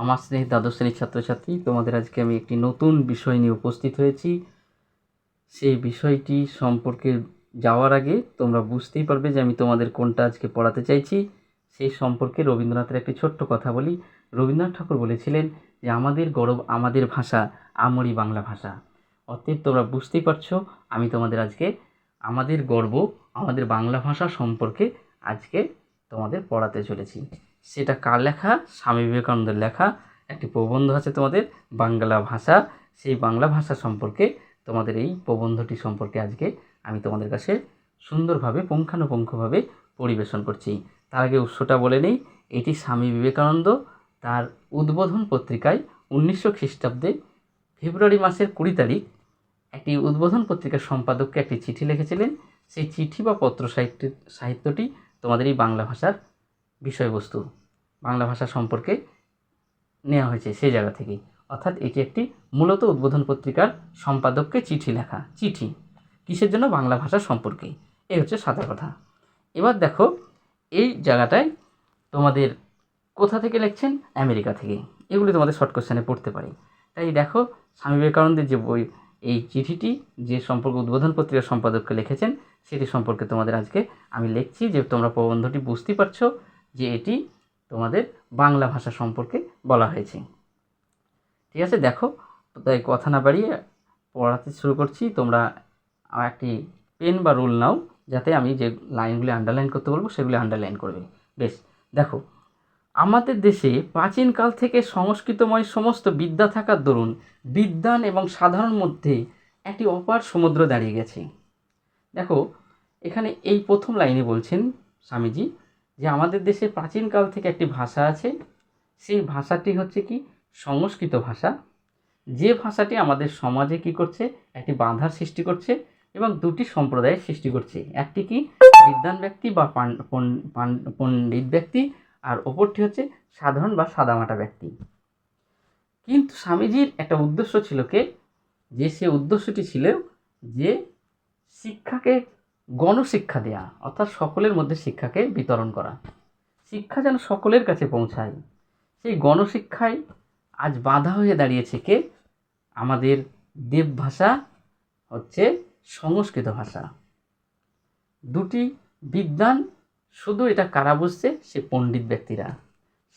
আমার স্নেহ, দ্বাদশ শ্রেণির ছাত্রছাত্রী, তোমাদের আজকে আমি একটি নতুন বিষয় নিয়ে উপস্থিত হয়েছি। সেই বিষয়টি সম্পর্কে যাওয়ার আগে তোমরা বুঝতেই পারবে যে আমি তোমাদের কোনটা আজকে পড়াতে চাইছি। সেই সম্পর্কে রবীন্দ্রনাথের একটি ছোট্ট কথা বলি। রবীন্দ্রনাথ ঠাকুর বলেছিলেন যে, আমাদের গৌরব আমাদের ভাষা আমরি বাংলা ভাষা। অতএব তোমরা বুঝতেই পারছ, আমি তোমাদের আজকে আমাদের গর্ব, আমাদের বাংলা ভাষা সম্পর্কে আজকে তোমাদের পড়াতে চলেছি। সেটা কার লেখা? স্বামী বিবেকানন্দের লেখা। একটি প্রবন্ধ আছে তোমাদের, বাংলা ভাষা। সেই বাংলা ভাষা সম্পর্কে তোমাদের এই প্রবন্ধটি সম্পর্কে আজকে আমি তোমাদের কাছে সুন্দরভাবে, পুঙ্খানুপুঙ্খভাবে পরিবেশন করছি। তার আগে উৎসটা বলে নেই, এটি স্বামী বিবেকানন্দ তার উদ্বোধন পত্রিকায় উনিশশো খ্রিস্টাব্দে ফেব্রুয়ারি মাসের কুড়ি তারিখ একটি উদ্বোধন পত্রিকার সম্পাদককে একটি চিঠি লিখেছিলেন। সেই চিঠি বা পত্র সাহিত্য, সাহিত্যটি তোমাদের এই বাংলা ভাষার বিষয়বস্তু বাংলা ভাষা সম্পর্কে নেওয়া হয়েছে সেই জায়গা থেকেই। অর্থাৎ এটি একটি মূলত উদ্বোধন পত্রিকার সম্পাদককে চিঠি লেখা, চিঠি। কিসের জন্য? বাংলা ভাষা সম্পর্কে। এই হচ্ছে সাদা কথা। এবার দেখো, এই জায়গাটায় তোমাদের কোথা থেকে লিখছেন? আমেরিকা থেকে। এগুলি তোমাদের শর্ট কোশ্চেনে পড়তে পারে। তাই দেখো, স্বামী বিবেকানন্দের যে বই, এই চিঠিটি যে সম্পর্কে উদ্বোধন পত্রিকার সম্পাদককে লিখেছেন, সেটি সম্পর্কে তোমাদের আজকে আমি লিখছি যে তোমরা প্রবন্ধটি বুঝতেই পারছ। যে এটি তোমাদের বাংলা ভাষা সম্পর্কে বলা হয়েছে। ঠিক আছে, দেখো, তাই কথা না বাড়িয়ে পড়াতে শুরু করছি। তোমরা একটি পেন বা রুল নাও, যাতে আমি যে লাইনগুলি আন্ডারলাইন করতে বলব, সেগুলি আন্ডারলাইন করবে। বেশ, দেখো, আমাদের দেশে প্রাচীনকাল থেকে সংস্কৃতময় সমস্ত বিদ্যা থাকার দরুন বিদ্যান এবং সাধারণ মধ্যে একটি অপার সমুদ্র দাঁড়িয়ে গেছে। দেখো, এখানে এই প্রথম লাইনে বলছেন স্বামীজি যে আমাদের দেশে প্রাচীনকাল থেকে একটি ভাষা আছে, সেই ভাষাটি হচ্ছে কি? সংস্কৃত ভাষা। যে ভাষাটি আমাদের সমাজে কি করছে? একটি বাধার সৃষ্টি করছে এবং দুটি সম্প্রদায়ের সৃষ্টি করছে। একটি কি? বিদ্বান ব্যক্তি বা পণ্ডিত ব্যক্তি আর অপরটি হচ্ছে সাধারণ বা সাদামাটা ব্যক্তি। কিন্তু স্বামীজির একটা উদ্দেশ্য ছিল কে? যে সে উদ্দেশ্যটি ছিল যে শিক্ষাকে গণশিক্ষা দেয়া, অর্থাৎ সকলের মধ্যে শিক্ষাকে বিতরণ করা। শিক্ষা যেন সকলের কাছে পৌঁছায়, সেই গণশিক্ষায় আজ বাধা হয়ে দাঁড়িয়েছে কে? আমাদের দেব ভাষা হচ্ছে সংস্কৃত ভাষা। দুটি বিদ্বান শুধু এটা কারা বুঝছে? সে পণ্ডিত ব্যক্তিরা।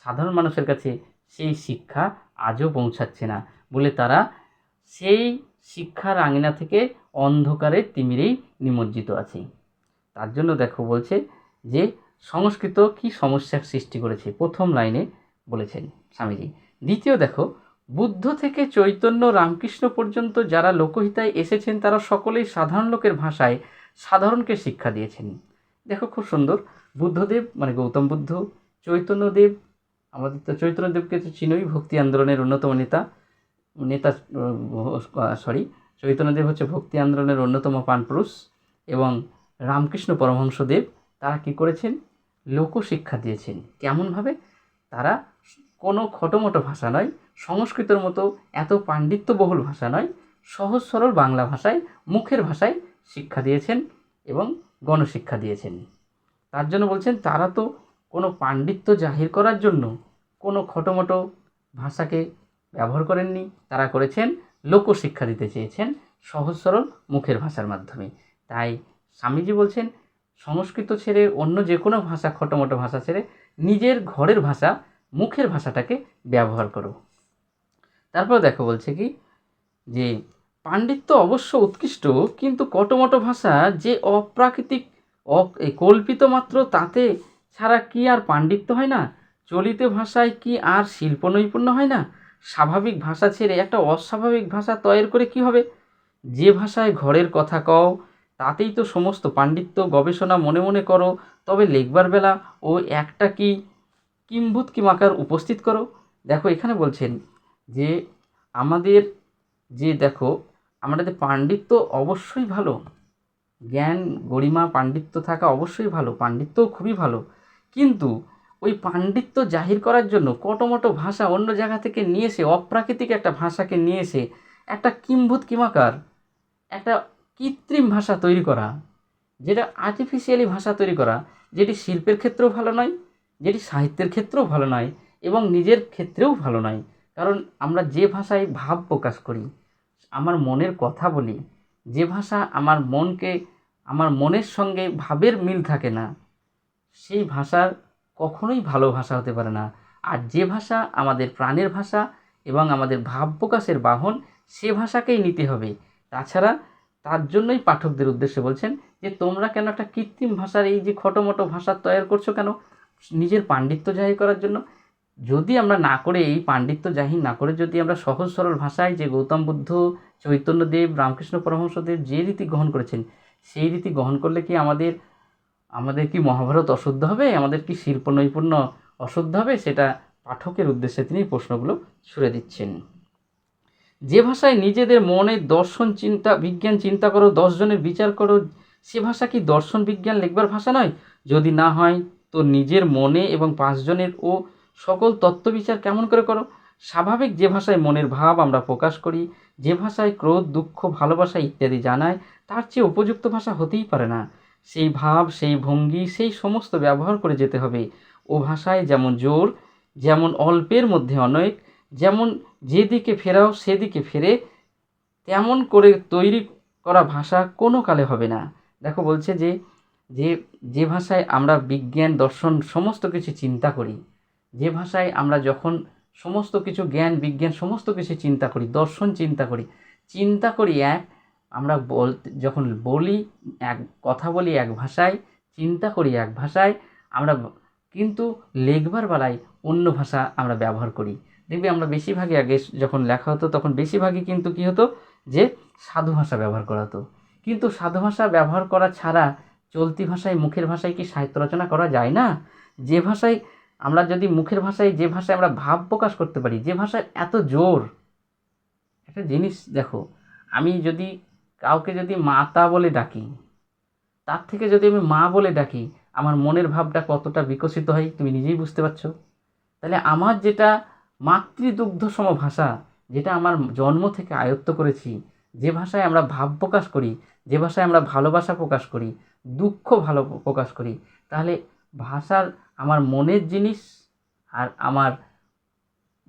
সাধারণ মানুষের কাছে সেই শিক্ষা আজও পৌঁছাচ্ছে না বলে তারা সেই শিক্ষার আঙিনা থেকে অন্ধকারের তিমিরেই নিমজ্জিত আছে। তার জন্য দেখো বলছে যে সংস্কৃত কি সমস্যার সৃষ্টি করেছে, প্রথম লাইনে বলেছেন স্বামীজি। দ্বিতীয় দেখো, বুদ্ধ থেকে চৈতন্য রামকৃষ্ণ পর্যন্ত যারা লোকহিতায় এসেছেন, তারা সকলেই সাধারণ লোকের ভাষায় সাধারণকে শিক্ষা দিয়েছেন। দেখো খুব সুন্দর, বুদ্ধদেব মানে গৌতম বুদ্ধ, চৈতন্যদেব, আমাদের তো চৈতন্যদেবকে তো চিনই, ভক্তি আন্দোলনের অন্যতম নেতা নেতা সরি, চৈতন্যদেব হচ্ছে ভক্তি আন্দোলনের অন্যতম প্রাণপুরুষ। এবং রামকৃষ্ণ পরমহংসদেব তারা কি করেছেন? লোকশিক্ষা দিয়েছেন। কেমনভাবে? তারা কোনো খটোমটো ভাষা নয়, সংস্কৃতের মতো এত পাণ্ডিত্যবহুল ভাষা নয়, সহজ সরল বাংলা ভাষায়, মুখের ভাষায় শিক্ষা দিয়েছেন এবং গণশিক্ষা দিয়েছেন। তার জন্য বলছেন, তারা তো কোনো পাণ্ডিত্য জাহির করার জন্য কোনো খটোমটো ভাষাকে ব্যবহার করেননি। তারা করেছেন, লোকশিক্ষা দিতে চেয়েছেন সহজ সরল মুখের ভাষার মাধ্যমে। তাই স্বামীজি বলছেন, সংস্কৃত ছেড়ে অন্য যে কোনো ভাষা, খটোমটো ভাষা ছেড়ে নিজের ঘরের ভাষা, মুখের ভাষাটাকে ব্যবহার করো। তারপর দেখো বলছে কি, যে পাণ্ডিত্য অবশ্য উৎকৃষ্ট, কিন্তু কটোমটো ভাষা যে অপ্রাকৃতিক কল্পিত মাত্র, তাতে ছাড়া কি আর পাণ্ডিত্য হয় না? চলিত ভাষায় কি আর শিল্প নৈপুণ্য হয় না? স্বাভাবিক ভাষা ছেড়ে একটা অস্বাভাবিক ভাষা তৈরি করে কি হবে? যে ভাষায় ঘরের কথা কও তাতেই তো সমস্ত পাণ্ডিত্য গবেষণা মনে মনে করো। তবে লেখবার বেলা ও একটা কি কিম্ভূত কিমাকার উপস্থিত করো। দেখো, এখানে বলছেন যে আমাদের যে দেখো, আমাদের পাণ্ডিত্য অবশ্যই ভালো। জ্ঞান, গরিমা, পাণ্ডিত্য থাকা অবশ্যই ভালো, পাণ্ডিত্যও খুবই ভালো। কিন্তু ওই পাণ্ডিত্য জাহির করার জন্য কটমটো ভাষা অন্য জায়গা থেকে নিয়ে এসে, অপ্রাকৃতিক একটা ভাষাকে নিয়ে এসে, একটা কিম্ভূত কিমাকার একটা কৃত্রিম ভাষা তৈরি করা, যেটা আর্টিফিশিয়ালি ভাষা তৈরি করা, যেটি শিল্পের ক্ষেত্রেও ভালো নয়, যেটি সাহিত্যের ক্ষেত্রেও ভালো নয় এবং নিজের ক্ষেত্রেও ভালো নয়। কারণ আমরা যে ভাষায় ভাব প্রকাশ করি, আমার মনের কথা বলি, যে ভাষা আমার মনকে, আমার মনের সঙ্গে ভাবের মিল থাকে না, সেই ভাষার কখনোই ভালো ভাষা হতে পারে না। আর যে ভাষা আমাদের প্রাণের ভাষা এবং আমাদের ভাব প্রকাশের বাহন, সে ভাষাকেই নিতে হবে। তাছাড়া তার জন্যই পাঠকদের উদ্দেশ্যে বলছেন যে, তোমরা কেন একটা কৃত্রিম ভাষার এই যে খটোমটো ভাষা তৈরি করছ কেন? নিজের পাণ্ডিত্য জাহির করার জন্য? যদি আমরা না করে এই পাণ্ডিত্য জাহির না করে, যদি আমরা সহজ সরল ভাষায় যে গৌতম বুদ্ধ, চৈতন্যদেব, রামকৃষ্ণ পরমহংসদেব যে রীতি গ্রহণ করেছেন, সেই রীতি গ্রহণ করলে কি আমাদের আমাদের কি মহাভারত অশুদ্ধ হবে? আমাদের কি শিল্প নৈপুণ্য অশুদ্ধ হবে? সেটা পাঠকের উদ্দেশ্যে তিনি প্রশ্নগুলো ছুড়ে দিচ্ছেন। যে ভাষায় নিজেদের মনে দর্শন চিন্তা, বিজ্ঞান চিন্তা করো দশজনের বিচার করো, সে ভাষা কি দর্শন বিজ্ঞান লেখবার ভাষা নয়? যদি না হয়, তো নিজের মনে এবং পাঁচজনের ও সকল তত্ত্ব বিচার কেমন করে করো? স্বাভাবিক যে ভাষায় মনের ভাব আমরা প্রকাশ করি, যে ভাষায় ক্রোধ, দুঃখ, ভালোবাসা ইত্যাদি জানায়, তার চেয়ে উপযুক্ত ভাষা হতেই পারে না। সেই ভাব, সেই ভঙ্গি, সেই সমস্ত ব্যবহার করে যেতে হবে। ও ভাষায় যেমন জোর, যেমন অল্পের মধ্যে অনেক যেমন যেদিকে ফেরাও সেদিকে ফেরে, তেমন করে তৈরি করা ভাষা কোনো কালে হবে না। দেখো বলছে যে যে যে ভাষায় আমরা বিজ্ঞান, দর্শন সমস্ত কিছু চিন্তা করি, যে ভাষায় আমরা যখন সমস্ত কিছু জ্ঞান, বিজ্ঞান সমস্ত কিছু চিন্তা করি, দর্শন চিন্তা করি চিন্তা করি এক, আমরা বলতে যখন বলি এক, কথা বলি এক ভাষায়, চিন্তা করি এক ভাষায়, আমরা কিন্তু লেখবার বেলায় অন্য ভাষা আমরা ব্যবহার করি। দেখবি আমরা বেশিরভাগই আগে যখন লেখা হতো, তখন বেশিরভাগই কিন্তু কী হতো? যে সাধু ভাষা ব্যবহার করা হতো। কিন্তু সাধু ভাষা ব্যবহার করা ছাড়া চলতি ভাষায়, মুখের ভাষায় কি সাহিত্য রচনা করা যায় না? যে ভাষায় আমরা যদি মুখের ভাষায়, যে ভাষায় আমরা ভাব প্রকাশ করতে পারি, যে ভাষায় এত জোর, একটা জিনিস দেখো, আমি যদি কাউকে যদি মাতা বলে ডাকি, তার থেকে যদি আমি মা বলে ডাকি, আমার মনের ভাবটা কতটা বিকশিত হয় তুমি নিজেই বুঝতে পারছ? তাহলে আমার যেটা মাতৃদুগ্ধসম ভাষা, যেটা আমার জন্ম থেকে আয়ত্ত করেছি। যে ভাষায় আমরা ভাব প্রকাশ করি, যে ভাষায় আমরা ভালোবাসা প্রকাশ করি, দুঃখ ভালো প্রকাশ করি, তাহলে ভাষার আমার মনের জিনিস আর আমার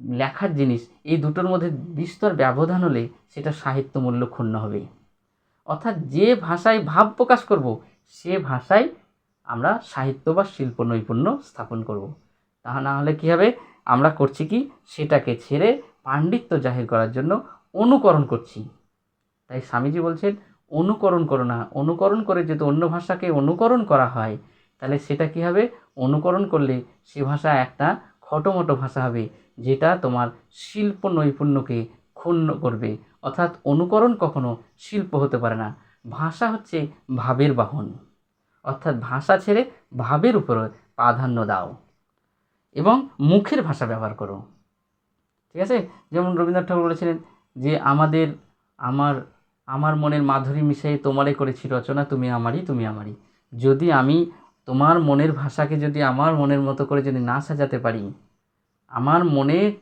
লেখার জিনিস, এই দুটোর মধ্যে বিস্তর ব্যবধান হলে সেটা সাহিত্য মূল্য ক্ষুণ্ণ হবে। অর্থাৎ যে ভাষায় ভাব প্রকাশ করব, সে ভাষায় আমরা সাহিত্য বা শিল্প নৈপুণ্য স্থাপন করব। তা না হলে কী হবে? আমরা করছি কি? সেটাকে ছেড়ে পাণ্ডিত্য জাহির করার জন্য অনুকরণ করছি। তাই স্বামীজি বলছেন, অনুকরণ করো না। অনুকরণ করে যদি অন্য ভাষাকে অনুকরণ করা হয়, তাহলে সেটা কী হবে? অনুকরণ করলে সে ভাষা একটা খটোমটো ভাষা হবে, যেটা তোমার শিল্প নৈপুণ্যকে ক্ষুণ্ণ করবে। অর্থাৎ অনুকরণ কখনো শিল্প হতে পারে না। ভাষা হচ্ছে ভাবের বাহন। অর্থাৎ ভাষা ছেড়ে ভাবের উপর প্রাধান্য দাও। এবং মুখের ভাষা ব্যবহার করো। ঠিক আছে? যেমন রবীন্দ্রনাথ ঠাকুর বলেছিলেন যে, আমাদের, আমার আমার মনের মাধুরী মিশাই তোমারে করেছি রচনা, তুমি আমারই তুমি আমারই। যদি আমি তোমার মনের ভাষাকে যদি আমার মনের মতো করে যদি না সাজাতে পারি, আমার মনে,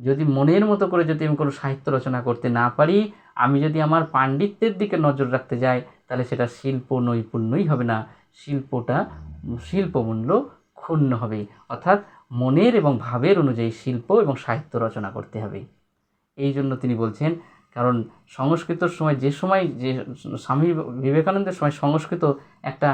যদি মনের মতো করে যদি আমি কোনো সাহিত্য রচনা করতে না পারি, আমি যদি আমার পাণ্ডিত্যের দিকে নজর রাখতে যাই, তাহলে সেটা শিল্প নৈপুণ্যই হবে না। শিল্পটা, শিল্পমূল্য ক্ষুণ্ণ হবে। অর্থাৎ মনের এবং ভাবের অনুযায়ী শিল্প এবং সাহিত্য রচনা করতে হবে। এই জন্য তিনি বলছেন, কারণ সংস্কৃতর সময় যে সময় যে স্বামী বিবেকানন্দের সময় সংস্কৃত একটা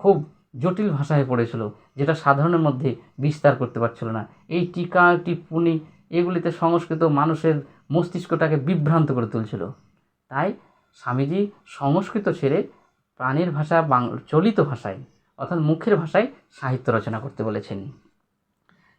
খুব জটিল ভাষায় পড়েছিল, যেটা সাধারণের মধ্যে বিস্তার করতে পারছিল না। এই টিকা, টিপ্পনি এগুলিতে সংস্কৃত মানুষের মস্তিষ্কটাকে বিভ্রান্ত করে তুলছিল। তাই স্বামীজি সংস্কৃত ছেড়ে প্রাণের ভাষা চলিত ভাষায়, অর্থাৎ মুখের ভাষায় সাহিত্য রচনা করতে বলেছেন।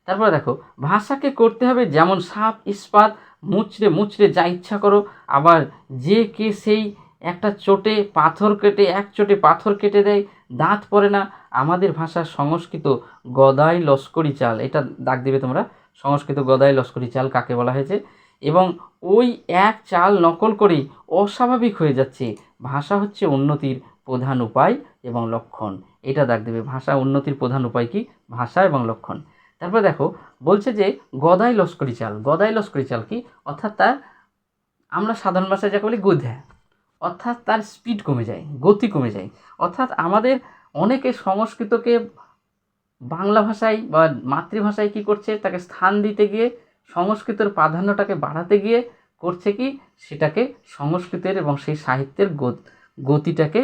তারপরে দেখো, ভাষাকে করতে হবে যেমন সাপ, ইস্পাত, মুচড়ে মুচড়ে যা ইচ্ছা করো, আবার যে কে সেই একটা চোটে পাথর কেটে, এক চোটে পাথর কেটে দেয়, দাঁত পড়ে না। আমাদের ভাষা সংস্কৃত গদাই লস্করি চাল, এটা দাগ দেবে তোমরা, সংস্কৃত গদাই লস্করি চাল কাকে বলা হয়েছে? এবং ওই এক চাল নকল করেই অস্বাভাবিক হয়ে যাচ্ছে। ভাষা হচ্ছে উন্নতির প্রধান উপায় এবং লক্ষণ। এটা দাগ দেবে, ভাষা উন্নতির প্রধান উপায় কি? ভাষা এবং লক্ষণ। তারপরে দেখো, বলছে যে গদাই লস্করি চাল। গদাই লস্করি চাল কি? অর্থাৎ তার, আমরা সাধারণ ভাষায় যাকে বলি গোধা। অর্থাৎ তার স্পিড কমে যায়, গতি কমে যায়। অর্থাৎ আমাদের অনেকে সংস্কৃতকে বাংলা ভাষায় বা মাতৃভাষায় কি করছে? তাকে স্থান দিতে গিয়ে, সংস্কৃতের প্রাধান্যটাকে বাড়াতে গিয়ে করছে কি? সেটাকে সংস্কৃতের এবং সেই সাহিত্যের গতিটাকে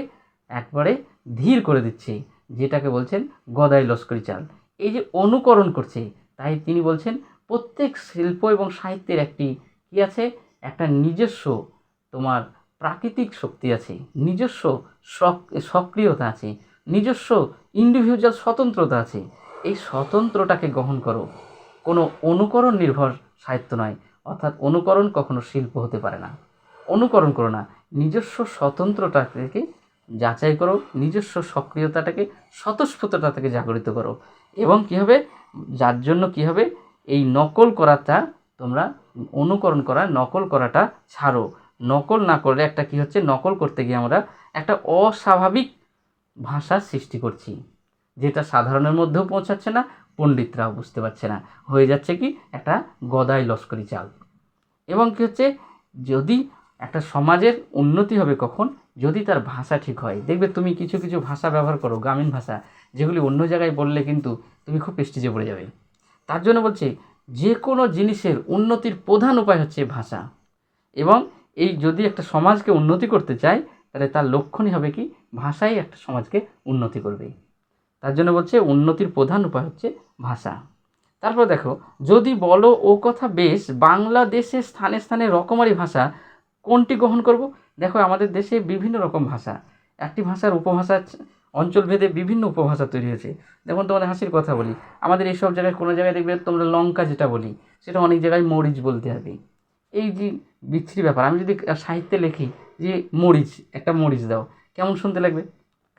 একবারে ধীর করে দিচ্ছে, যেটাকে বলছেন গদাই লস্করি চাল। এই যে অনুকরণ করছে, তাই তিনি বলছেন, প্রত্যেক শিল্প এবং সাহিত্যের একটি কী আছে? একটা নিজস্ব তোমার প্রাকৃতিক শক্তি আছে, নিজস্ব সক্রিয়তা আছে, নিজস্ব ইন্ডিভিজুয়াল স্বতন্ত্রতা আছে। এই স্বতন্ত্রটাকে গ্রহণ করো। কোনো অনুকরণ নির্ভর সাহিত্য নয়, অর্থাৎ অনুকরণ কখনো শিল্প হতে পারে না। অনুকরণ করো না, নিজস্ব স্বতন্ত্রতাকে যাচাই করো, নিজস্ব সক্রিয়তাটাকে স্বতঃস্ফূর্ততা থেকে জাগরিত করো। এবং কী হবে যার জন্য কী হবে এই নকল করাটা তোমরা অনুকরণ করা, নকল করাটা ছাড়ো। নকল না করলে একটা কি হচ্ছে? নকল করতে গিয়ে আমরা একটা অস্বাভাবিক ভাষার সৃষ্টি করছি, যেটা সাধারণের মধ্যেও পৌঁছাচ্ছে না, পণ্ডিতরাও বুঝতে পারছে না। হয়ে যাচ্ছে কি? একটা গদাই লস্করি চাল। এবং কি হচ্ছে? যদি একটা সমাজের উন্নতি হবে কখন? যদি তার ভাষা ঠিক হয়। দেখবে তুমি কিছু কিছু ভাষা ব্যবহার করো, গ্রামীণ ভাষা। যেগুলি অন্য জায়গায় বললে কিন্তু তুমি খুব প্রেস্টিজে পড়ে যাবে। তার জন্য বলছে যে কোনো জিনিসের উন্নতির প্রধান উপায় হচ্ছে ভাষা। এবং এই যদি একটা সমাজকে উন্নতি করতে চায়, তাহলে তার লক্ষণই হবে কি? ভাষাই একটা সমাজকে উন্নতি করবে। তার জন্য বলছে, উন্নতির প্রধান উপায় হচ্ছে ভাষা। তারপর দেখো, যদি বলো ও কথা বেশ, বাংলাদেশে স্থানে স্থানে রকমারি ভাষা, কোনটি গ্রহণ করব? দেখো, আমাদের দেশে বিভিন্ন রকম ভাষা। একটি ভাষার উপভাষা অঞ্চলভেদে বিভিন্ন উপভাষা তৈরি হয়েছে। যেমন তোমাদের হাসির কথা বলি। আমাদের এইসব জায়গায় কোনো জায়গায় দেখবে তোমরা লঙ্কা যেটা বলি, সেটা অনেক জায়গায় মরিচ বলতে হবে। এই যে বিচ্ছিরি ব্যাপার, আমি যদি সাহিত্যে লিখি যে মরিচ, একটা মরিচ দাও, কেমন শুনতে লাগবে?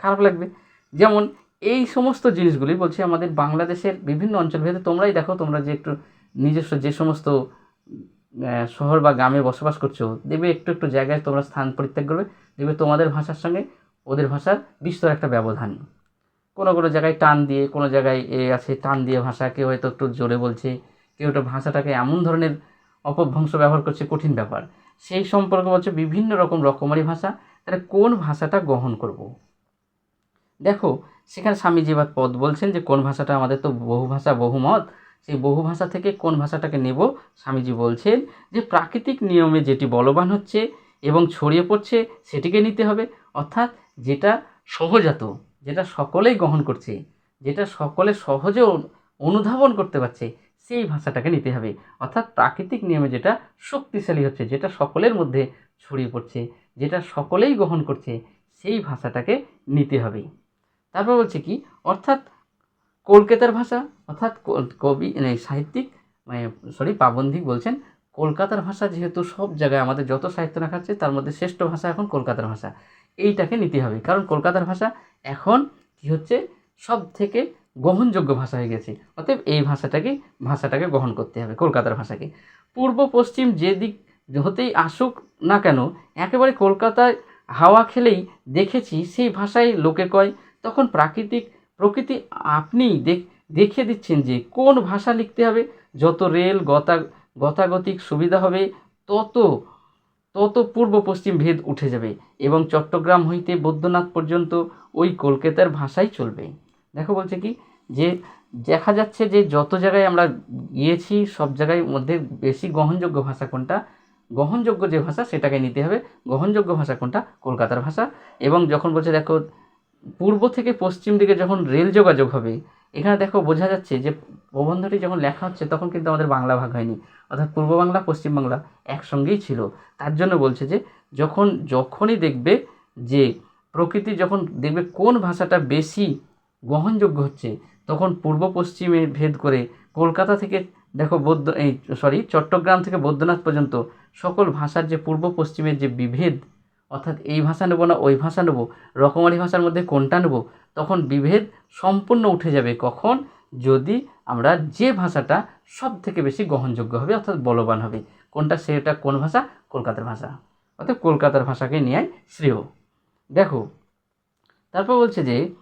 খারাপ লাগবে? যেমন এই সমস্ত জিনিসগুলি বলছি আমাদের বাংলাদেশের বিভিন্ন অঞ্চলভেদে তোমরাই দেখো, তোমরা যে একটু নিজস্ব যে সমস্ত শহর বা গ্রামে বসবাস করছ, দেখবে একটু একটু জায়গায় তোমরা স্থান পরিত্যাগ করবে, দেখবে তোমাদের ভাষার সঙ্গে ওদের ভাষার বিস্তর একটা ব্যবধান। কোনো কোনো জায়গায় টান দিয়ে, কোনো জায়গায় এ আছে, টান দিয়ে ভাষা, কেউ হয়তো একটু জোরে বলছে, কেউ একটা ভাষাটাকে এমন ধরনের অপভ্রংশ ব্যবহার করছে, কঠিন ব্যাপার। সেই সম্পর্কে বলছে বিভিন্ন রকম রকমারি ভাষা, তাহলে কোন ভাষাটা গ্রহণ করব। দেখো, সেখানে স্বামীজি এবার পদ বলছেন যে, কোন ভাষাটা আমাদের তো বহু ভাষা বহুমত সেই বহু ভাষা থেকে কোন ভাষাটাকে নেব? স্বামীজি বলছেন যে, প্রাকৃতিক নিয়মে যেটি বলবান হচ্ছে এবং ছড়িয়ে পড়ছে, সেটিকে নিতে হবে। অর্থাৎ যেটা সহজাত, যেটা সকলেই গ্রহণ করছে, যেটা সকলে সহজে অনুধাবন করতে পারছে, সেই ভাষাটাকে নিতে হবে। অর্থাৎ প্রাকৃতিক নিয়মে যেটা শক্তিশালী হচ্ছে, যেটা সকলের মধ্যে ছড়িয়ে পড়ছে, যেটা সকলেই গ্রহণ করছে, সেই ভাষাটাকে নিতে হবে। তারপর বলছে কি, অর্থাৎ কলকাতার ভাষা, অর্থাৎ কবি মানে সাহিত্যিক মানে সরি পাবন্ধিক বলছেন, কলকাতার ভাষা যেহেতু সব জায়গায় আমাদের যত সাহিত্য লেখা আছে, তার মধ্যে শ্রেষ্ঠ ভাষা এখন কলকাতার ভাষা। এইটাকে নিতে হবে। কারণ কলকাতার ভাষা এখন কি হচ্ছে? সব থেকে গ্রহণযোগ্য ভাষা হয়ে গেছে। অতএব এই ভাষাটাকে ভাষাটাকে গ্রহণ করতে হবে, কলকাতার ভাষাকে। পূর্ব, পশ্চিম যে দিক হতেই আসুক না কেন, একেবারে কলকাতায় হাওয়া খেলেই দেখেছি সেই ভাষায় লোকে কয়, তখন প্রাকৃতিক প্রকৃতি আপনি দেখ, দেখিয়ে দিচ্ছেন যে কোন ভাষা লিখতে হবে, যত রেল গতা, গতাগতিক সুবিধা হবে, তত তত পূর্ব পশ্চিম ভেদ উঠে যাবে এবং চট্টগ্রাম হইতে বৈদ্যনাথ পর্যন্ত ওই কলকাতার ভাষাই চলবে। দেখো বলছে কি, যে দেখা যাচ্ছে যে যত জায়গায় আমরা গিয়েছি, সব জায়গায় মধ্যে বেশি গ্রহণযোগ্য ভাষা কোনটা? গ্রহণযোগ্য যে ভাষা সেটাকে নিতে হবে। গ্রহণযোগ্য ভাষা কোনটা? কলকাতার ভাষা। এবং যখন বলছে দেখো, পূর্ব থেকে পশ্চিম দিকে যখন রেল যোগাযোগ হবে, এখানে দেখো বোঝা যাচ্ছে যে প্রবন্ধটি যখন লেখা হচ্ছে, তখন কিন্তু আমাদের বাংলা ভাগ হয়নি। অর্থাৎ পূর্ব বাংলা, পশ্চিম বাংলা একসঙ্গেই ছিল। তার জন্য বলছে যে, যখন, যখনই দেখবে যে প্রকৃতি যখন দেখবে কোন ভাষাটা বেশি গ্রহণযোগ্য হচ্ছে, তখন পূর্ব পশ্চিমে ভেদ করে কলকাতা থেকে, দেখো বৌদ্ধ, এই সরি চট্টগ্রাম থেকে বৈদ্যনাথ পর্যন্ত সকল ভাষার যে পূর্ব পশ্চিমের যে বিভেদ, অর্থাৎ এই ভাষা নেব না, ওই ভাষা নেব, রকমারি ভাষার মধ্যে কোনটা নেব, তখন বিভেদ সম্পূর্ণ উঠে যাবে। কখন? যদি আমরা যে ভাষাটা সব থেকে বেশি গ্রহণযোগ্য হবে, অর্থাৎ বলবান হবে, কোনটা, সেটা কোন ভাষা? কলকাতার ভাষা। অর্থাৎ কলকাতার ভাষাকে নেওয়াই শ্রেয়। দেখো, তারপর বলছে যে,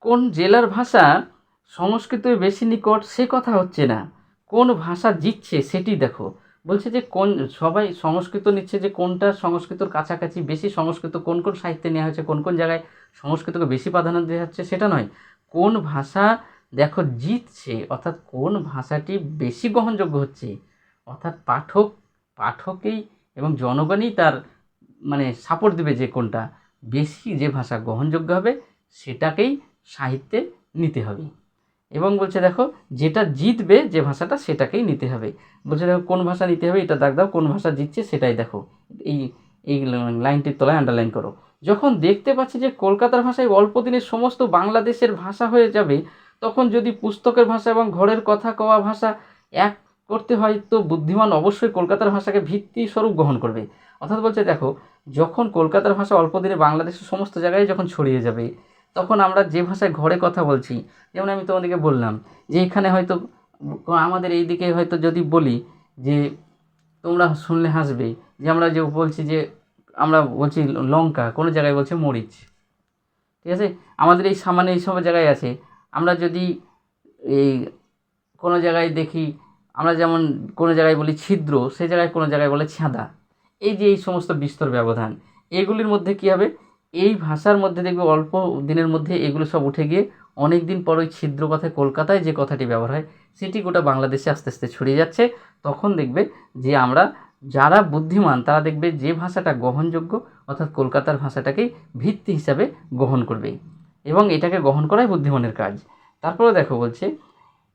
কোন জেলার ভাষা সংস্কৃতের বেশি নিকট, সে কথা হচ্ছে না। কোন ভাষা জিতছে সেটি দেখো। বলছে যে, কোন, সবাই সংস্কৃত নিচ্ছে যে, কোনটা সংস্কৃতর কাছাকাছি বেশি সংস্কৃত, কোন কোন সাহিত্যে নেওয়া হয়েছে, কোন কোন জায়গায় সংস্কৃতকে বেশি প্রাধান্য দেওয়া হচ্ছে, সেটা নয়। কোন ভাষা দেখো জিতছে, অর্থাৎ কোন ভাষাটি বেশি গ্রহণযোগ্য হচ্ছে? অর্থাৎ পাঠক, পাঠকেই এবং জনগণই তার মানে সাপোর্ট দেবে যে কোনটা। বেশি যে ভাষা গ্রহণযোগ্য হবে, সেটাকেই সাহিত্যে নিতে হবে। এবং বলছে দেখো, যেটা জিতবে যে ভাষাটা, সেটাকেই নিতে হবে। বলছে দেখো, কোন ভাষা নিতে হবে, এটা দাগ দাও, কোন ভাষা জিতছে, সেটাই দেখো। এই এই লাইনটির তলায় আন্ডারলাইন করো। যখন দেখতে পাচ্ছি যে কলকাতার ভাষায় অল্প দিনের সমস্ত বাংলাদেশের ভাষা হয়ে যাবে তখন যদি পুস্তকের ভাষা এবং ঘরের কথা কওয়া ভাষা এক করতে হয়, তো বুদ্ধিমান অবশ্যই কলকাতার ভাষাকে ভিত্তি স্বরূপ গ্রহণ করবে। অর্থাৎ বলছে, দেখো, যখন কলকাতার ভাষা অল্প দিনে বাংলাদেশের সমস্ত জায়গায় যখন ছড়িয়ে যাবে, তখন আমরা যে ভাষায় ঘরে কথা বলছি, যেমন আমি তোমাদেরকে বললাম যে এখানে হয়তো আমাদের এই দিকে হয়তো যদি বলি যে তোমরা শুনলে হাসবে, যে আমরা যে বলছি যে আমরা বলছি লঙ্কা, কোনো জায়গায় বলছে মরিচ। ঠিক আছে? আমাদের এই সামান্য এই সব জায়গায় আছে। আমরা যদি এই কোনো জায়গায় দেখি, আমরা যেমন কোনো জায়গায় বলি ছিদ্র, সে জায়গায় কোনো জায়গায় বলে ছাঁদা। এই যে এই সমস্ত বিস্তর ব্যবধান, এগুলির মধ্যে কী হবে? এই ভাষার মধ্যে দেখবে অল্প দিনের মধ্যে এগুলো সব উঠে গিয়ে অনেক দিন পর ওই ছিদ্র কথায় কলকাতায় যে কথাটি ব্যবহার হয়, সেটি গোটা বাংলাদেশে আস্তে আস্তে ছড়িয়ে যাচ্ছে। তখন দেখবে যে আমরা যারা বুদ্ধিমান, তারা দেখবে যে ভাষাটা গ্রহণযোগ্য, অর্থাৎ কলকাতার ভাষাটাকেই ভিত্তি হিসাবে গ্রহণ করবে। এবং এটাকে গ্রহণ করাই বুদ্ধিমানের কাজ। তারপরে দেখো বলছে,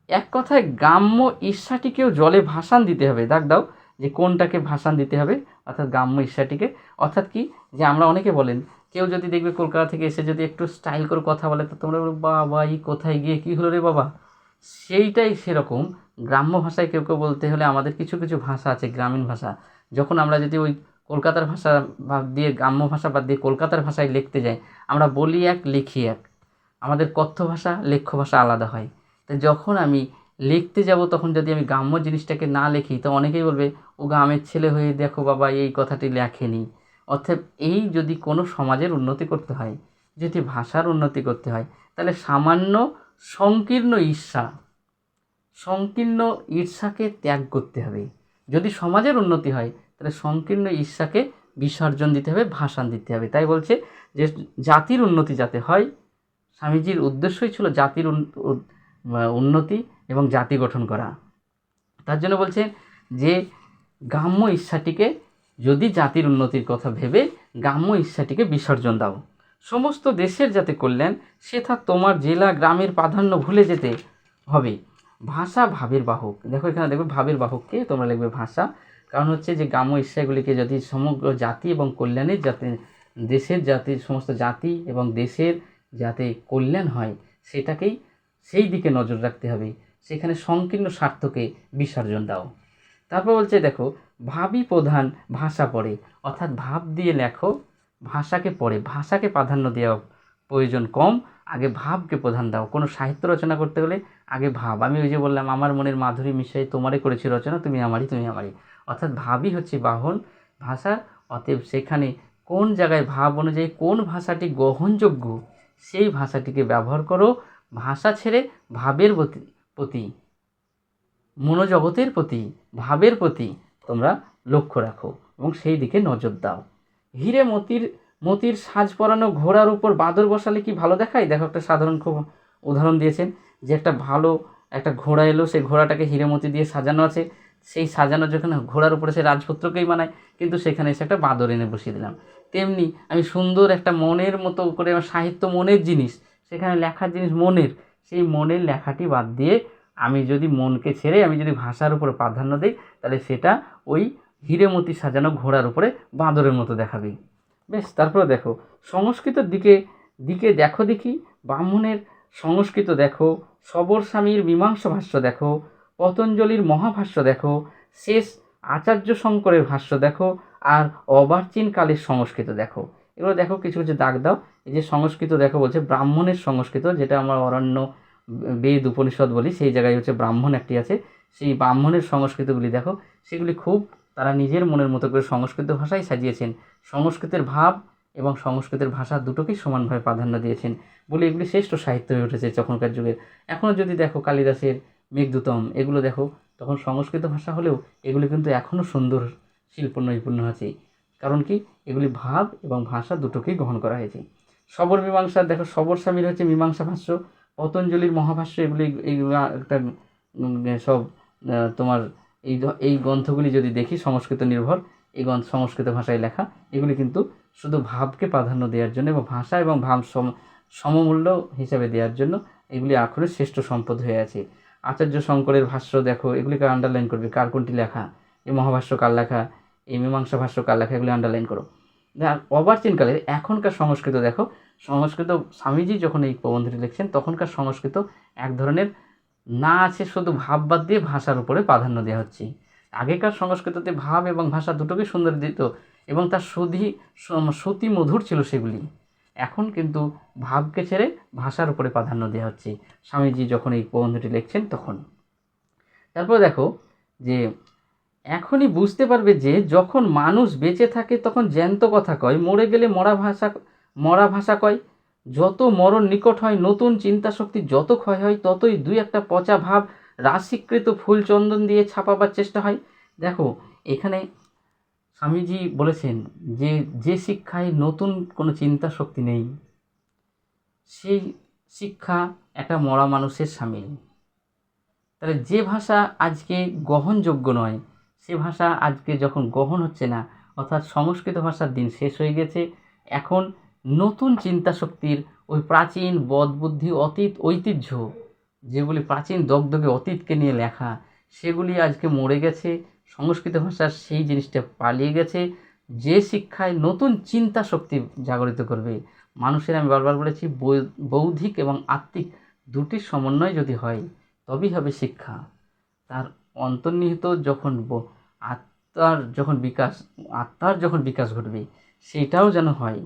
এক কথায় গ্রাম্য ঈর্ষাটিকেও জলে ভাসান দিতে হবে। দাগ দাও যে কোনটাকে ভাসান দিতে হবে, অর্থাৎ গ্রাম্য ঈর্ষাটিকে। অর্থাৎ কি? যে আমরা অনেকে বলেন, কেউ যদি দেখবে কলকাতা থেকে এসে যদি একটু স্টাইল করে কথা বলে, তো তোমরা বলবে, বাবা, এই কোথায় গিয়ে কী হলো রে বাবা? সেইটাই সেরকম গ্রাম্য ভাষায় কেউ কেউ বলতে হলে আমাদের কিছু কিছু ভাষা আছে, গ্রামীণ ভাষা। যখন আমরা যদি ওই কলকাতার ভাষা বাদ দিয়ে গ্রাম্য ভাষা বাদ দিয়ে কলকাতার ভাষায় লিখতে যাই, আমরা বলি এক, লিখি এক। আমাদের কথ্য ভাষা, লেখ্য ভাষা আলাদা হয়। তো যখন আমি লিখতে যাব, তখন যদি আমি গ্রাম্য জিনিসটাকে না লিখি, তো অনেকেই বলবে, ও গ্রামের ছেলে হয়ে দেখো বাবা, এই কথাটি লেখেনি। অর্থাৎ এই যদি কোনো সমাজের উন্নতি করতে হয়, যদি ভাষার উন্নতি করতে হয়, তাহলে সামান্য সংকীর্ণ ঈর্ষা, সংকীর্ণ ঈর্ষাকে ত্যাগ করতে হবে। যদি সমাজের উন্নতি হয় তাহলে সংকীর্ণ ঈর্ষাকে বিসর্জন দিতে হবে ভাষণ দিতে হবে। তাই বলছে যে জাতির উন্নতি যাতে হয়, স্বামীজির উদ্দেশ্যই ছিল জাতির উন্নতি এবং জাতি গঠন করা। তার জন্য বলছে যে গ্রাম্য ঈর্ষাটিকে যদি জাতির উন্নতির কথা ভেবে গ্রাম্য ঈর্ষাটিকে বিসর্জন দাও। সমস্ত দেশের যাতে কল্যাণ সেটা তোমার জেলা গ্রামের প্রাধান্য ভুলে যেতে হবে। ভাষা ভাবের বাহক। দেখো এখানে দেখবে ভাবের বাহককে তোমরা লিখবে ভাষা। কারণ হচ্ছে যে গ্রাম্য ঈর্ষাগুলিকে যদি সমগ্র জাতি এবং কল্যাণের যাতে, দেশের জাতির সমস্ত জাতি এবং দেশের যাতে কল্যাণ হয়, সেটাকেই সেই দিকে নজর রাখতে হবে। সেখানে সংকীর্ণ স্বার্থকে বিসর্জন দাও। তারপর বলছে, দেখো, ভাবই প্রধান ভাষা পড়ে। অর্থাৎ ভাব দিয়ে লেখো, ভাষাকে পড়ে। ভাষাকে প্রাধান্য দেওয়া প্রয়োজন কম, আগে ভাবকে প্রধান দাও। কোনো সাহিত্য রচনা করতে গেলে আগে ভাব। আমি ওই যে বললাম, আমার মনের মাধুরী মিশাই তোমারে করেছি রচনা, তুমি আমারই তুমি আমারই। অর্থাৎ ভাবই হচ্ছে বাহন ভাষা। অতএব সেখানে কোন জায়গায় ভাব অনুযায়ী কোন ভাষাটি গ্রহণযোগ্য, সেই ভাষাটিকে ব্যবহার করো। ভাষা ছেড়ে ভাবের প্রতি মনোজগতের প্রতি, ভাবের প্রতি তোমরা লক্ষ্য রাখো এবং সেই দিকে নজর দাও। হিরে মতির মতির সাজ পরানো ঘোড়ার উপর বাঁদর বসালে কি ভালো দেখায়? দেখো একটা সাধারণ খুব উদাহরণ দিয়েছেন যে একটা ভালো একটা ঘোড়া এলো, সেই ঘোড়াটাকে হিরেমতি দিয়ে সাজানো আছে। সেই সাজানো যেখানে ঘোড়ার উপরে সে রাজপুত্রকেই বানায় কিন্তু সেখানে এসে একটা বাঁদর এনে বসিয়ে দিলাম। তেমনি আমি সুন্দর একটা মনের মতো করে আমার সাহিত্য মনের জিনিস, সেখানে লেখার জিনিস মনের, সেই মনের লেখাটি বাদ দিয়ে আমি যদি মনকে ছেড়ে আমি যদি ভাষার উপরে প্রাধান্য দিই, তাহলে সেটা ওই হিরেমতি সাজানো ঘোড়ার উপরে বাঁদরের মতো দেখাবে। বেশ, তারপরে দেখো সংস্কৃতর দিকে দিকে দেখো দেখি, ব্রাহ্মণের সংস্কৃত দেখো সবর স্বামীর মীমাংসা ভাষ্য দেখো পতঞ্জলির মহাভাষ্য দেখো, শেষ আচার্য শঙ্করের ভাষ্য দেখো, আর অবার্চীন কালের সংস্কৃত দেখো। এগুলো দেখো, কিছু কিছু দাগ দাও। এই যে সংস্কৃত দেখো বলছে ব্রাহ্মণের সংস্কৃত, যেটা আমরা অরণ্য, বেদ, উপনিষদ বলি, সেই জায়গায় হচ্ছে ব্রাহ্মণ একটি আছে। সেই ব্রাহ্মণের সংস্কৃতগুলি দেখো, সেগুলি খুব তারা নিজের মনের মতো করে সংস্কৃত ভাষাই সাজিয়েছেন। সংস্কৃতের ভাব এবং সংস্কৃতের ভাষা দুটোকেই সমানভাবে প্রাধান্য দিয়েছেন। বলে এগুলি শ্রেষ্ঠ সাহিত্য হয়ে উঠেছে তখনকার যুগের। এখনও যদি দেখো কালিদাসের মেঘদূতম, এগুলো দেখো। তখন সংস্কৃত ভাষা হলেও এগুলি কিন্তু এখনও সুন্দর শিল্প নৈপুণ্য আছে কারণ কি? এগুলি ভাব এবং ভাষা দুটোকেই গ্রহণ করা হয়েছে। সবর মীমাংসা, দেখো, সবর স্বামীর হচ্ছে মীমাংসা ভাষ্য। পতঞ্জলির মহাভাষ্য, এগুলি একটা সব তোমার, এই এই গ্রন্থগুলি যদি দেখি, সংস্কৃত নির্ভর, এই গ্রন্থ, সংস্কৃত ভাষায় লেখা, এগুলি কিন্তু শুধু ভাবকে প্রাধান্য দেওয়ার জন্য এবং ভাষা এবং ভাব সম, সমমূল্য হিসাবে দেওয়ার জন্য এগুলি আখরের শ্রেষ্ঠ সম্পদ হয়ে আছে। আচার্য শঙ্করের ভাষ্য দেখো, এগুলিকে আন্ডারলাইন করবে। কার কোনটি লেখা? এই মহাভাষ্য কার লেখা? এই মীমাংসা ভাষ্য কার লেখা? এগুলি আন্ডারলাইন করো। আর অবার্চীনকালের এখনকার সংস্কৃত দেখো, সংস্কৃত স্বামীজি যখন এই প্রবন্ধটি লিখছেন, তখনকার সংস্কৃত এক ধরনের না আছে, শুধু ভাব বাদ দিয়ে ভাষার উপরে প্রাধান্য দেওয়া হচ্ছে। আগেকার সংস্কৃততে ভাব এবং ভাষা দুটোকে সুন্দর দিত এবং তার সুধি সতী মধুর ছিল সেগুলি। এখন কিন্তু ভাবকে ছেড়ে ভাষার উপরে প্রাধান্য দেওয়া হচ্ছে। স্বামীজি যখন এই প্রবন্ধটি লিখছেন তখন। তারপর দেখো যে, এখনই বুঝতে পারবে যে, যখন মানুষ বেঁচে থাকে তখন জ্যান্ত কথা কয়, মরে গেলে মরা ভাষা মরা ভাষা কয়। যত মরণ নিকট হয়, নতুন চিন্তা শক্তি যত ক্ষয় হয়, ততই দুই একটা পচা ভাব, রাশিকৃত ফুল চন্দন দিয়ে ছাপাবার চেষ্টা হয়। দেখো, এখানে স্বামীজি বলেছেন যে যে শিক্ষায় নতুন কোনো চিন্তা শক্তি নেই, সেই শিক্ষা একটা মরা মানুষের সামিল। তাহলে যে ভাষা আজকে গ্রহণযোগ্য নয়, সে ভাষা আজকে যখন গ্রহণ হচ্ছে না, অর্থাৎ সংস্কৃত ভাষার দিন শেষ হয়ে গেছে, এখন নতুন চিন্তা শক্তির ওই প্রাচীন বদবুদ্ধি অতীত ঐতিহ্য, যেগুলি প্রাচীন দগদগে অতীতকে নিয়ে লেখা, সেগুলি আজকে মরে গেছে সংস্কৃত ভাষার সেই জিনিসটা পালিয়ে গেছে, যে শিক্ষায় নতুন চিন্তা শক্তি জাগরিত করবে। মানুষের আমি বারবার বলেছি বৌদ্ধিক এবং আত্মিক দুটির সমন্বয় যদি হয়, তবেই হবে শিক্ষা। তার অন্তর্নিহিত যখন আত্মার যখন বিকাশ, আত্মার যখন বিকাশ ঘটবে, সেটাও যেন হয়।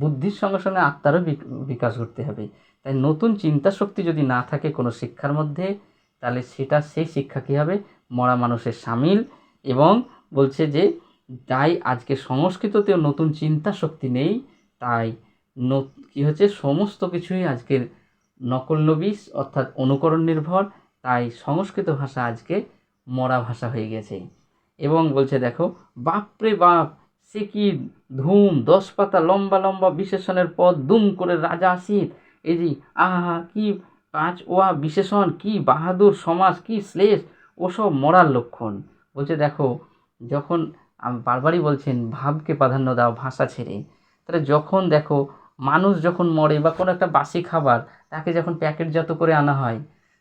বুদ্ধির সঙ্গে সঙ্গে আত্মারও বিকাশ ঘটতে হবে। তাই নতুন চিন্তা শক্তি যদি না থাকে কোনো শিক্ষার মধ্যে, তাহলে সেটা, সেই শিক্ষা কী হবে? মরা মানুষের সামিল এবং বলছে যে, তাই আজকে সংস্কৃততেও নতুন চিন্তা শক্তি নেই, তাই কী হচ্ছে? সমস্ত কিছুই আজকের নকল নবিশ অর্থাৎ অনুকরণ নির্ভর, তাই সংস্কৃত ভাষা আজকে মরা ভাষা হয়ে গেছে। এবং বলছে, দেখো, বাপরে বাপ সে কি ধুম, দশ পাতা লম্বা লম্বা বিশেষণের পদ দুম করে রাজা আসিত এই যে, আহা, কি পাঁচ ওয়া বিশেষণ, কি বাহাদুর সমাজ, কি শ্লেষ, ওসব মরার লক্ষণ। বলছে, দেখো, যখন বারবারই বলছেন, ভাবকে প্রাধান্য দাও ভাষা ছেড়ে, তাহলে যখন দেখো, মানুষ যখন মরে বা কোনো একটা বাসি খাবার, তাকে যখন প্যাকেটজাত করে আনা হয়,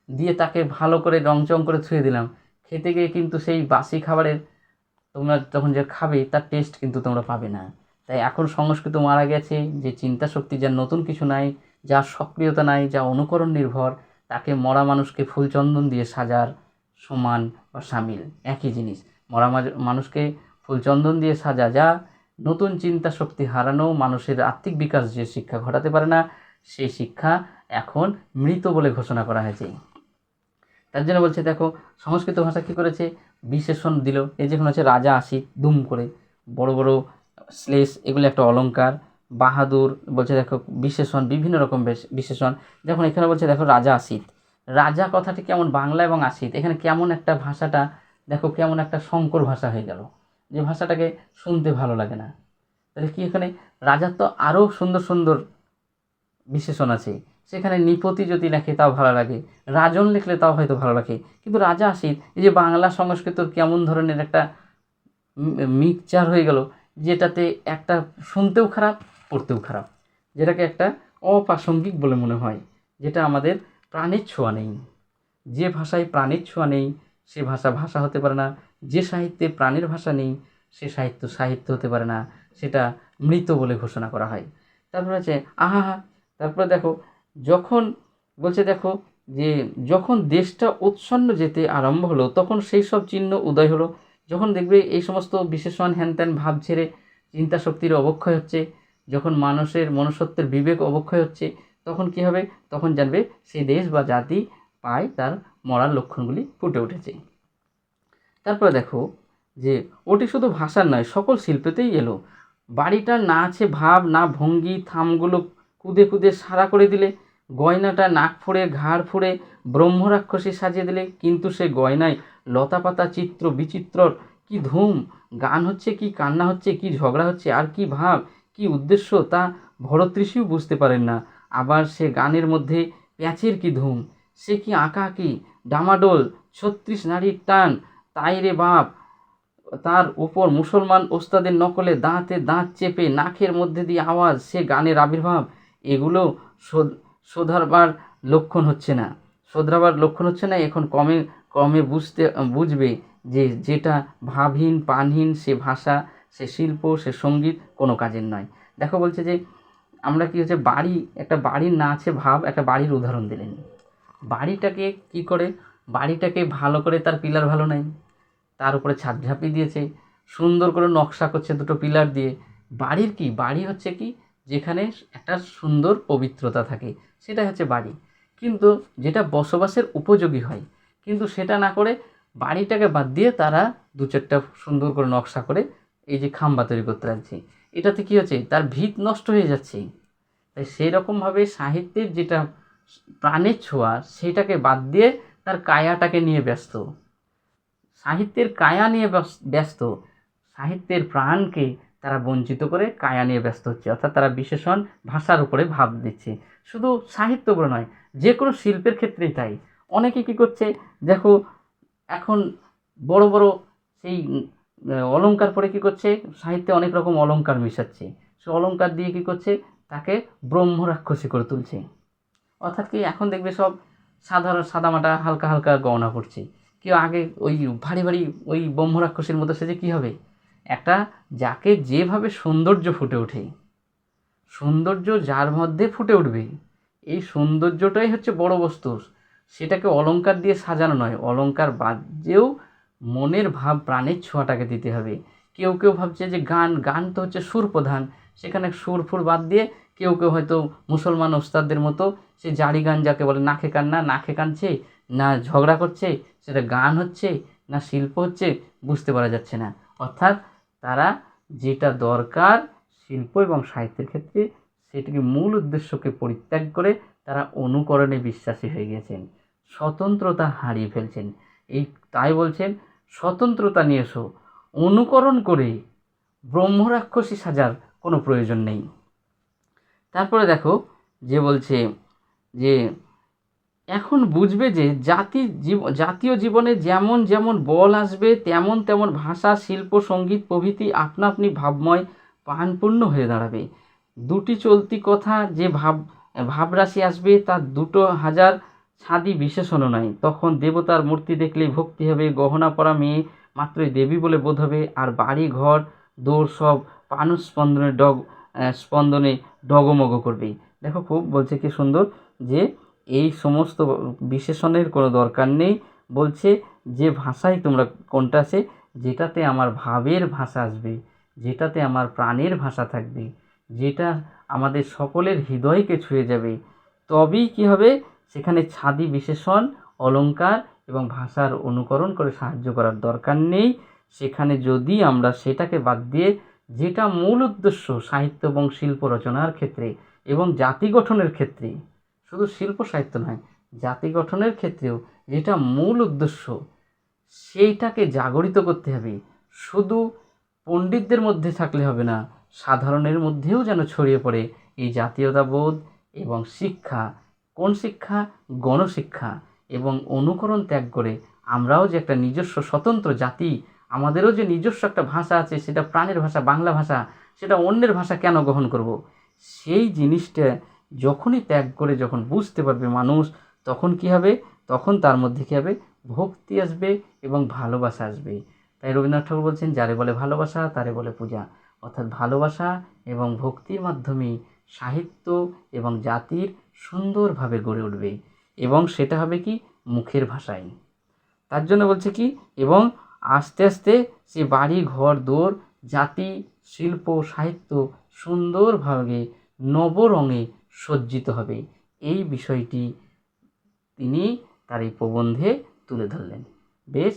দিয়ে তাকে ভালো করে রংচং করে ছুঁয়ে দিলাম, খেতে গিয়ে কিন্তু সেই বাসি খাবারের তোমরা যখন যে খাবে, তার টেস্ট কিন্তু তোমরা পাবে না। তাই এখন সংস্কৃত মারা গেছে, যে চিন্তা শক্তি যার নতুন কিছু নাই, যার সক্রিয়তা নাই, যা অনুকরণ নির্ভর, তাকে মরা মানুষকে ফুলচন্দন দিয়ে সাজার সমান বা সামিল, একই জিনিস। মরা মানুষকে ফুলচন্দন দিয়ে সাজা যা নতুন চিন্তা শক্তি হারানো মানুষের আত্মিক বিকাশ যে শিক্ষা ঘটাতে পারে না, সেই শিক্ষা এখন মৃত বলে ঘোষণা করা হয়েছে। তার জন্য বলছে, দেখো, সংস্কৃত ভাষা কী করেছে? বিশেষণ দিল। এই যেখানে হচ্ছে রাজা আসি, দুম করে। বড় বড় শ্লেষ, এগুলো একটা অলংকার। বাহাদুর বলছে, দেখো, বিশেষণ, বিভিন্ন রকম বিশেষণ। যখন এখানে বলছে, দেখো, রাজা আসিত। রাজা কথাটি কেমন বাংলা এবং আসিত এখানে কেমন একটা ভাষাটা, দেখো কেমন একটা সংকর ভাষা হয়ে গেল। যে ভাষাটাকে শুনতে ভালো লাগে না। তাহলে কি এখানে রাজার তো আরও সুন্দর সুন্দর বিশেষণ আছে? সেখানে নিপতি যদি লেখে তাও ভালো লাগে, রাজন লিখলে তাও হয়তো ভালো লাগে। কিন্তু রাজা আসিত এই যে বাংলা সংস্কৃত কেমন ধরনের একটা মিক্সচার হয়ে গেল, যেটাতে একটা শুনতেও খারাপ, পড়তেও খারাপ। যেটাকে একটা অপ্রাসঙ্গিক বলে মনে হয়, যেটা আমাদের প্রাণের ছোঁয়া নেই। যে ভাষায় প্রাণের ছোঁয়া নেই, সে ভাষা ভাষা হতে পারে না। যে সাহিত্যে প্রাণের ভাষা নেই, সে সাহিত্য সাহিত্য হতে পারে না। সেটা মৃত বলে ঘোষণা করা হয়। তারপরে আছে, আহা হা তারপরে দেখো, যখন বলছে দেখো যে, যখন দেশটা উৎসন্ন যেতে আরম্ভ হলো, তখন সেই সব চিহ্ন উদয় হলো। যখন দেখবে এই সমস্ত বিশেষণ হ্যান ত্যান ভাব ছেড়ে চিন্তা শক্তির অবক্ষয় হচ্ছে, যখন মানুষের মনুষ্যত্বের বিবেক অবক্ষয় হচ্ছে তখন কি হবে? তখন জানবে সেই দেশ বা জাতি পায় তার মরার লক্ষণগুলি ফুটে উঠেছে। তারপরে দেখো যে ওটি শুধু ভাষার নয়, সকল শিল্পেতেই এলো। বাড়িটার না আছে ভাব, না ভঙ্গি, থামগুলো কুদে কুদে সারা করে দিলে। গয়নাটা নাক ফুঁড়ে, ঘাড় ফুঁড়ে ব্রহ্মরাক্ষসী সাজিয়ে দিলে। কিন্তু সে গয়নায় লতাপাতা চিত্র বিচিত্রর কি ধুম, গান হচ্ছে কি, কান্না হচ্ছে কি, ঝগড়া হচ্ছে, আর কি ভাব, কি উদ্দেশ্য তা ভরতৃষিও বুঝতে পারেন না। আবার সে গানের মধ্যে প্যাচের কি ধুম? সে কি আঁকাআঁকি ডামাডোল, ছত্রিশ নারীর টান, তাই রে বাপ। তার উপর মুসলমান ওস্তাদের নকলে দাঁতে দাঁত চেপে নাকের মধ্যে দিয়ে আওয়াজ, সে গানের আবির্ভাব। এগুলো শোধ- শোধারবার লক্ষণ হচ্ছে না। শোধরাবার লক্ষণ হচ্ছে না, এখন কমে কমে বুঝতে, বুঝবে যে যেটা ভাবহীন, পানহীন, সে ভাষা, সে শিল্প, সে সংগীত কোনো কাজের নয়। দেখো বলছে যে আমরা কি হচ্ছে বাড়ি, একটা বাড়ির না আছে ভাব, একটা বাড়ির উদাহরণ দিলেন বাড়িটাকে কি করে? বাড়িটাকে ভালো করে তার পিলার ভালো নাই। তার উপরে ছাদ ঝাঁপি দিয়েছে, সুন্দর করে নকশা করছে দুটো পিলার দিয়ে। বাড়ির কি? বাড়ি হচ্ছে কি? যেখানে একটা সুন্দর পবিত্রতা থাকে সেটা হচ্ছে বাড়ি। কিন্তু যেটা বসবাসের উপযোগী হয়, কিন্তু সেটা না করে বাড়িটাকে বাদ দিয়ে তারা দু চারটা সুন্দর করে নকশা করে এই যে খাম্বা তৈরি করতে লাগছে। এটাতে কী হচ্ছে? তার ভিত নষ্ট হয়ে যাচ্ছে। তাই সেই রকমভাবে সাহিত্যের যেটা প্রাণের ছোঁয়া, সেটাকে বাদ দিয়ে তার কায়াটাকে নিয়ে ব্যস্ত। সাহিত্যের কায়া নিয়ে ব্যস- ব্যস্ত। সাহিত্যের প্রাণকে তারা বঞ্চিত করে কায়া নিয়ে ব্যস্ত হচ্ছে। অর্থাৎ তারা বিশেষণ ভাষার উপরে ভাব দিচ্ছে। শুধু সাহিত্য বলে নয়, যে কোনো শিল্পের ক্ষেত্রেই তাই। অনেকে কী করছে? দেখো, এখন বড় বড় সেই অলংকার পরে কী করছে? সাহিত্যে অনেক রকম অলঙ্কার মেশাচ্ছে। সে অলংকার দিয়ে কী করছে? তাকে ব্রহ্ম রাক্ষসী করে তুলছে। অর্থাৎ কি এখন দেখবে সব সাধারণ সাদামাটা হালকা হালকা গহনা পড়ছে কেউ আগে ওই ভারী ভারী ওই ব্রহ্ম রাক্ষসীর মতো সেজে কী হবে? একটা যাকে যেভাবে সৌন্দর্য ফুটে ওঠে। সৌন্দর্য যার মধ্যে ফুটে উঠবে। এই সৌন্দর্যটাই হচ্ছে বড় বস্তু সেটাকে অলঙ্কার দিয়ে সাজানো নয়। অলংকার বাদেও মনের ভাব প্রাণের ছোঁয়াটাকে দিতে হবে। কেউ কেউ ভাবছে যে গান গান তো হচ্ছে সুর প্রধান। সেখানে সুর ফুর বাদ দিয়ে কেউ কেউ হয়তো মুসলমান ওস্তাদদের মতো সে জারি গান যাকে বলে নাকে কান্না, নাকে কানছে না ঝগড়া করছে, সেটা গান হচ্ছে, না শিল্প হচ্ছে, বুঝতে পারা যাচ্ছে না। অর্থাৎ তারা যেটা দরকার শিল্প এবং সাহিত্যের ক্ষেত্রে সেটিকে মূল উদ্দেশ্যকে পরিত্যাগ করে তারা অনুকরণে বিশ্বাসী হয়ে গেছেন স্বতন্ত্রতা হারিয়ে ফেলছেন। এই তাই বলছেন স্বতন্ত্রতা নিয়ে এসো অনুকরণ করে ব্রহ্মরাক্ষসী সাজার কোনো প্রয়োজন নেই। তারপরে দেখো যে বলছে যে এখন বুঝবে যে জাতি জাতীয় জীবনে যেমন যেমন বল আসবে, তেমন তেমন ভাষা, শিল্প, সংগীত, প্রভৃতি আপনা আপনি ভাবময় প্রাণপূর্ণ হয়ে দাঁড়াবে। দুটি চলতি কথা যে ভাব, ভাবরাশি আসবে, তার দুটো হাজার ছাদি বিশেষণও নাই। তখন দেবতার মূর্তি দেখলেই ভক্তি হবে, গহনা পরা মেয়ে মাত্রই দেবী বলে বোধ হবে, আর বাড়ি ঘর দৌড় সব স্পন্দনে ডগ স্পন্দনে ডগমগ করবে। দেখো খুব বলছে কি সুন্দর যে এই সমস্ত বিশেষণের কোনো দরকার নেই। বলছে যে ভাষায় তোমরা কোনটা আছে, যেটাতে আমার ভাবের ভাষা আসবে, যেটাতে আমার প্রাণের ভাষা থাকবে, যেটা আমাদের সকলের হৃদয়কে ছুঁয়ে যাবে। তবেই কি হবে? সেখানে ছাদি বিশেষণ অলংকার এবং ভাষার অনুকরণ করে সাহায্য করার দরকার নেই। সেখানে যদি আমরা সেটাকে বাদ দিয়ে যেটা মূল উদ্দেশ্য সাহিত্য এবং শিল্প রচনার ক্ষেত্রে এবং জাতি গঠনের ক্ষেত্রে, শুধু শিল্প সাহিত্য নয়, জাতি গঠনের ক্ষেত্রেও যেটা মূল উদ্দেশ্য, সেইটাকে জাগরিত করতে হবে। শুধু পণ্ডিতদের মধ্যে থাকলে হবে না, সাধারণের মধ্যেও যেন ছড়িয়ে পড়ে এই জাতীয়তাবোধ এবং শিক্ষা কোন শিক্ষা? গণশিক্ষা। এবং অনুকরণ ত্যাগ করে আমরাও যে একটা নিজস্ব স্বতন্ত্র জাতি, আমাদেরও যে নিজস্ব একটা ভাষা আছে, সেটা প্রাণের ভাষা, বাংলা ভাষা, সেটা অন্যের ভাষা কেন গ্রহণ করব? সেই জিনিসটা যখনই ত্যাগ করে যখন বুঝতে পারবে মানুষ, তখন কি হবে? তখন তার মধ্যে কী হবে? ভক্তি আসবে এবং ভালোবাসা আসবে। তাই রবীন্দ্রনাথ ঠাকুর বলছেন, যারে বলে ভালোবাসা, তারে বলে পূজা। অর্থাৎ ভালোবাসা এবং ভক্তির মাধ্যমে সাহিত্য এবং জাতির সুন্দরভাবে গড়ে উঠবে এবং সেটা হবে কি মুখের ভাষায়। তার জন্য বলছে কি, এবং আস্তে আস্তে সে বাড়ি, ঘর, দোর, জাতি, শিল্প, সাহিত্য সুন্দরভাবে নবরঙে সজ্জিত হবে। এই বিষয়টি তিনি তার এই প্রবন্ধে তুলে ধরলেন। বেশ,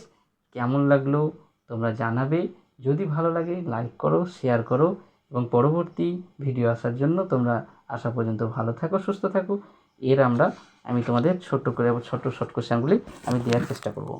কেমন লাগল তোমরা জানাবে। যদি ভালো লাগে, লাইক করো, শেয়ার করো। এবং পরবর্তী ভিডিও আসার জন্য তোমরা আসা পর্যন্ত ভালো থাকো, সুস্থ থাকো। এর আমরা, আমি তোমাদের ছোট্ট করে ছোট্ট শর্ট কোশ্চেনগুলি আমি দেওয়ার চেষ্টা করব।